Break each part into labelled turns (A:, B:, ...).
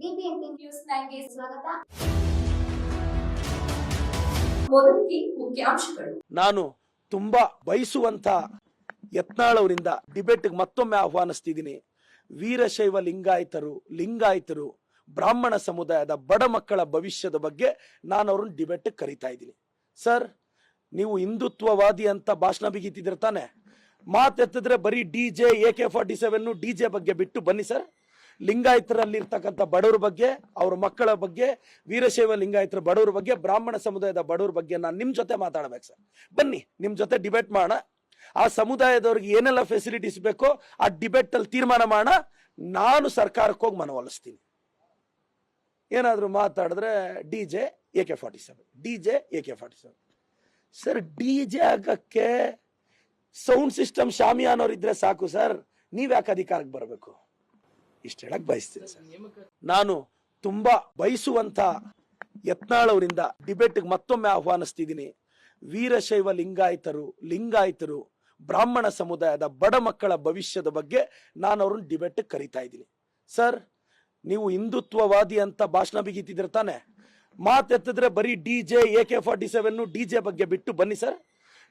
A: News ಸ್ವಾಗತ. ಮುಖ್ಯಾಂಶಗಳು.
B: ನಾನು ತುಂಬಾ ಬಯಸುವಂತ ಯತ್ನಾಳ್ ಅವರಿಂದ ಡಿಬೇಟ್ಗೆ ಮತ್ತೊಮ್ಮೆ ಆಹ್ವಾನಿಸ್ತಿದ್ದೀನಿ. ವೀರಶೈವ ಲಿಂಗಾಯತರು ಲಿಂಗಾಯತರು, ಬ್ರಾಹ್ಮಣ ಸಮುದಾಯದ ಬಡ ಮಕ್ಕಳ ಭವಿಷ್ಯದ ಬಗ್ಗೆ ನಾನು ಅವ್ರನ್ನ ಡಿಬೇಟ್ ಕರಿತಾ ಇದ್ದೀನಿ. ಸರ್, ನೀವು ಹಿಂದುತ್ವವಾದಿ ಅಂತ ಭಾಷಣ ಬಿಗಿತಿದ್ರೆ ತಾನೆ? ಮಾತೆತ್ತಿದ್ರೆ ಬರೀ D J, A K forty seven D J ಬಗ್ಗೆ ಬಿಟ್ಟು ಬನ್ನಿ ಸರ್. ಲಿಂಗಾಯತರಲ್ಲಿರ್ತಕ್ಕಂಥ ಬಡವರ ಬಗ್ಗೆ, ಅವ್ರ ಮಕ್ಕಳ ಬಗ್ಗೆ, ವೀರಶೈವ ಲಿಂಗಾಯತರ ಬಡವರ ಬಗ್ಗೆ, ಬ್ರಾಹ್ಮಣ ಸಮುದಾಯದ ಬಡವರ ಬಗ್ಗೆ ನಾನು ನಿಮ್ಮ ಜೊತೆ ಮಾತಾಡ್ಬೇಕು ಸರ್. ಬನ್ನಿ ನಿಮ್ಮ ಜೊತೆ ಡಿಬೇಟ್ ಮಾಡೋಣ. ಆ ಸಮುದಾಯದವ್ರಿಗೆ ಏನೆಲ್ಲ ಫೆಸಿಲಿಟೀಸ್ ಬೇಕೋ ಆ ಡಿಬೇಟ್ ಅಲ್ಲಿ ತೀರ್ಮಾನ ಮಾಡೋಣ. ನಾನು ಸರ್ಕಾರಕ್ಕೆ ಹೋಗಿ ಮನವೊಲಿಸ್ತೀನಿ ಏನಾದರೂ ಮಾತಾಡಿದ್ರೆ D J A K forty seven, D J A K forty seven. Sir, D J ಆಗಕ್ಕೆ ಸೌಂಡ್ ಸಿಸ್ಟಮ್ ಶಾಮಿಯಾನವ್ರು ಇದ್ರೆ ಸಾಕು ಸರ್. ನೀವ್ ಯಾಕೆ ಅಧಿಕಾರಕ್ಕೆ ಬರಬೇಕು? ಇಷ್ಟ ಹೇಳಕ್ ಬಯಸ್ತೀನಿ ಸರ್. ನಾನು ತುಂಬಾ ಬಯಸುವಂತ ಯತ್ನಾಳವರಿಂದ ಡಿಬೇಟ್ಗೆ ಮತ್ತೊಮ್ಮೆ ಆಹ್ವಾನಿಸ್ತಿದ್ದೀನಿ. ವೀರಶೈವ ಲಿಂಗಾಯತರು ಲಿಂಗಾಯತರು, ಬ್ರಾಹ್ಮಣ ಸಮುದಾಯದ ಬಡ ಮಕ್ಕಳ ಭವಿಷ್ಯದ ಬಗ್ಗೆ ನಾನು ಅವ್ರನ್ನ ಡಿಬೇಟ್ ಕರಿತಾ ಇದ್ದೀನಿ. ಸರ್, ನೀವು ಹಿಂದುತ್ವವಾದಿ ಅಂತ ಭಾಷಣ ಬಿಗಿತಿದ್ರೆ ತಾನೆ? ಮಾತೆತ್ತಿದ್ರೆ ಬರೀ D J, A K forty seven D J ಬಗ್ಗೆ ಬಿಟ್ಟು ಬನ್ನಿ ಸರ್.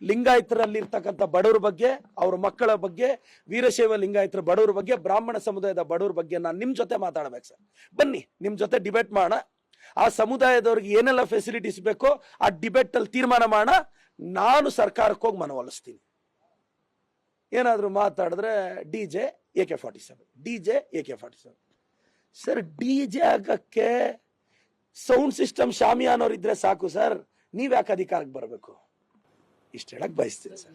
B: ಲಿಂಗಾಯತರಲ್ಲಿರ್ತಕ್ಕಂಥ ಬಡವರ ಬಗ್ಗೆ, ಅವ್ರ ಮಕ್ಕಳ ಬಗ್ಗೆ, ವೀರಶೈವ ಲಿಂಗಾಯತರ ಬಡವರ ಬಗ್ಗೆ, ಬ್ರಾಹ್ಮಣ ಸಮುದಾಯದ ಬಡವರ ಬಗ್ಗೆ ನಾನು ನಿಮ್ಮ ಜೊತೆ ಮಾತಾಡ್ಬೇಕು ಸರ್. ಬನ್ನಿ ನಿಮ್ಮ ಜೊತೆ ಡಿಬೇಟ್ ಮಾಡೋಣ. ಆ ಸಮುದಾಯದವ್ರಿಗೆ ಏನೆಲ್ಲ ಫೆಸಿಲಿಟೀಸ್ ಬೇಕೋ ಆ ಡಿಬೇಟ್ ಅಲ್ಲಿ ತೀರ್ಮಾನ ಮಾಡೋಣ. ನಾನು ಸರ್ಕಾರಕ್ಕೆ ಹೋಗಿ ಮನವೊಲಿಸ್ತೀನಿ ಏನಾದರೂ ಮಾತಾಡಿದ್ರೆ D J A K forty seven, D J A K forty seven. Sir, D J ಆಗಕ್ಕೆ ಸೌಂಡ್ ಸಿಸ್ಟಮ್ ಶಾಮಿಯಾನವ್ರು ಇದ್ರೆ ಸಾಕು ಸರ್. ನೀವ್ ಯಾಕೆ ಅಧಿಕಾರಕ್ಕೆ ಬರಬೇಕು? ಇಷ್ಟ ಹೇಳಕ್ ಬಯಸ್ತೀನಿ ಸರ್.